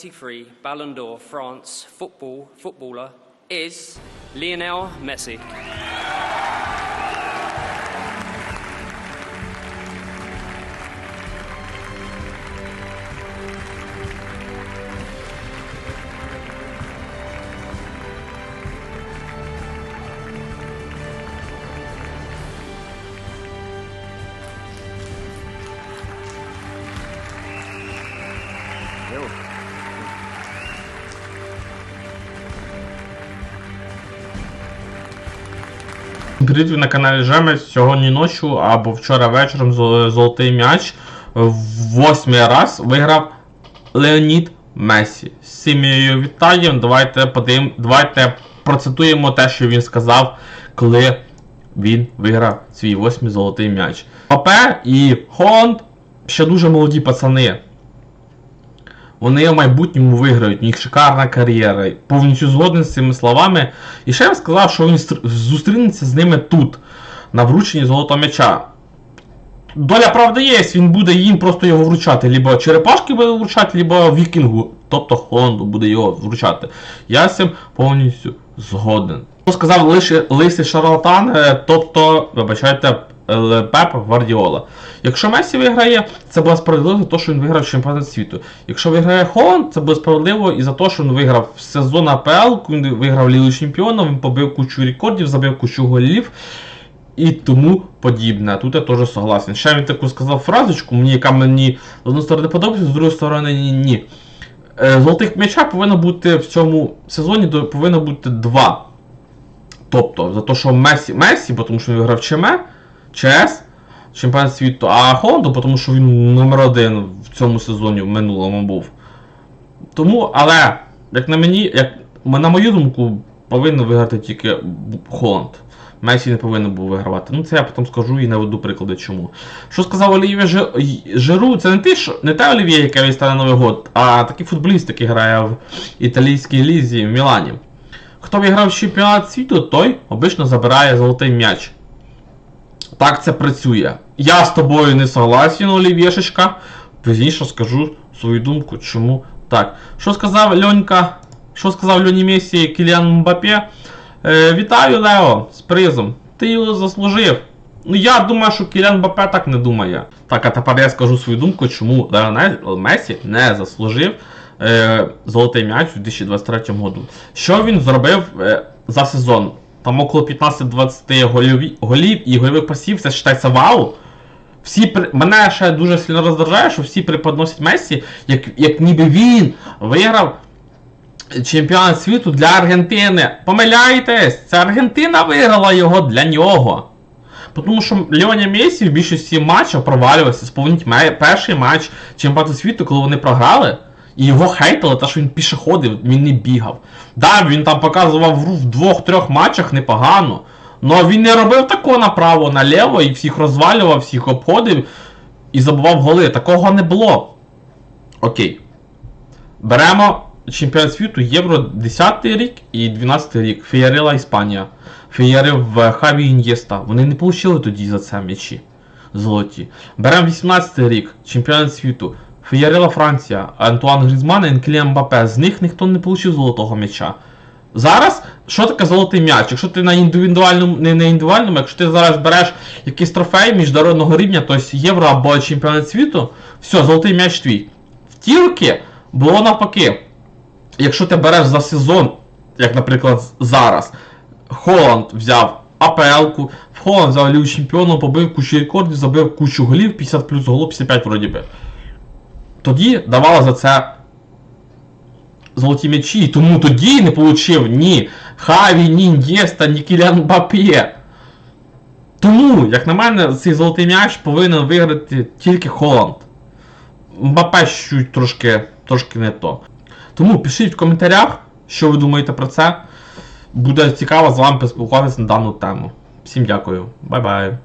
83 Ballon d'Or France football footballer is Lionel Messi. Ви на каналі Жемець. Сьогодні ночі або вчора вечором золотий м'яч в восьмий раз виграв Леонід Месі. З цим я. Давайте подивимо, давайте процитуємо те, що він сказав, коли він виграв свій восьмий золотий м'яч. Папе і Холланд ще дуже молоді пацани. Вони в майбутньому виграють, у них шикарна кар'єра. Повністю згоден з цими словами. І ще я сказав, що він зустрінеться з ними тут, на врученні золотого м'яча. Доля правди є, він буде їм просто його вручати. Либо черепашки буде вручати, либо вікінгу, тобто Холланду буде його вручати. Я з цим повністю згоден. Сказав лише лисий шарлатан, е, тобто, вибачайте, Пеп Гвардіола. Якщо Месі виграє, це буде справедливо за те, що він виграв чемпіонат світу. Якщо виграє Холланд, це буде справедливо і за те, що він виграв сезон АПЛ, він виграв Лігу Чемпіонів, він побив кучу рекордів, забив кучу голів і тому подібне. Тут я теж согласен. Ще він таку сказав фразочку, мені, яка мені з однієї сторони подобається, з другої сторони ні. Е, Золотих м'яча повинно бути в цьому сезоні повинно бути два. Тобто, за те, що Месі, Месі, тому що він виграв ЧМ, ЧС, чемпіонат світу, а Холланду, бо тому що він номер один в цьому сезоні в минулому був. Тому, але, як на мені, як на мою думку, повинен виграти тільки Холланд. Месі не повинен був вигравати. Ну це я потім скажу і наведу приклади чому. Що сказав Олів'є Жиру, це не те, що не те Олів'є, яке він Новий год, а такий футболіст, який грає в італійській лізі в Мілані. Хто виграв чемпіонат світу, той обично забирає золотий м'яч. Так це працює. Я з тобою не согласен, Олів'єшечка. Пізніше скажу свою думку, чому так. Що сказав Льонька? Що сказав Льоні Месі Кіліан Мбапе? Е, вітаю, Лео, з призом. Ти його заслужив. Ну я думаю, що Кілян Мбапе так не думає. Так, а тепер я скажу свою думку, чому Леонель Месі не заслужив е, золотий м'яч у 2023 году. Що він зробив е, за сезон? Там около 15-20 голів, голів і гольових пасів, це вважається вау. Всі при... Мене ще дуже сильно роздражає, що всі преподносять Месі, як, як ніби він виграв чемпіонат світу для Аргентини. Помиляєтесь, це Аргентина виграла його для нього. Тому що Леоня Месі в більшості матчів провалювався. Сповніть перший матч чемпіонату світу, коли вони програли. І його хейтили, те, що він пішоходив, він не бігав. Да, він там показував гру в двох-трьох матчах непогано. але він не робив такого направо, наліво і всіх розвалював, всіх обходив і забував голи. Такого не було. Окей. Беремо чемпіонат світу Євро 10 рік і 12 рік. Фіярила Іспанія. Фіярив Хаві Ін'єста. Вони не отримали тоді за це м'ячі золоті. Беремо 18 рік, чемпіонат світу. Фіярила Франція, Антуан Грізман і Кіліан Мбапе. З них ніхто не отримав золотого м'яча. Зараз, що таке золотий м'яч? Якщо ти на індивідуальному, не на індивідуальному, якщо ти зараз береш якийсь трофей міжнародного рівня, тобто євро або чемпіонат світу, все, золотий м'яч твій. Втілки було навпаки. Якщо ти береш за сезон, як, наприклад, зараз, Холланд взяв АПЛ-ку, Холланд взяв Лігу Чемпіонів, побив кучу рекордів, забив кучу голів, 50 плюс голів, 55 вроді би. Тоді давали за це золоті м'ячі, тому тоді не получив ні Хаві, ні Ін'єста, ні Кілян Мбаппе. Тому, як на мене, цей золотий м'яч повинен виграти тільки Холланд. Мбапе чуть трошки, трошки не то. Тому пишіть в коментарях, що ви думаєте про це. Буде цікаво з вами поспілкуватися на дану тему. Всім дякую. Бай-бай.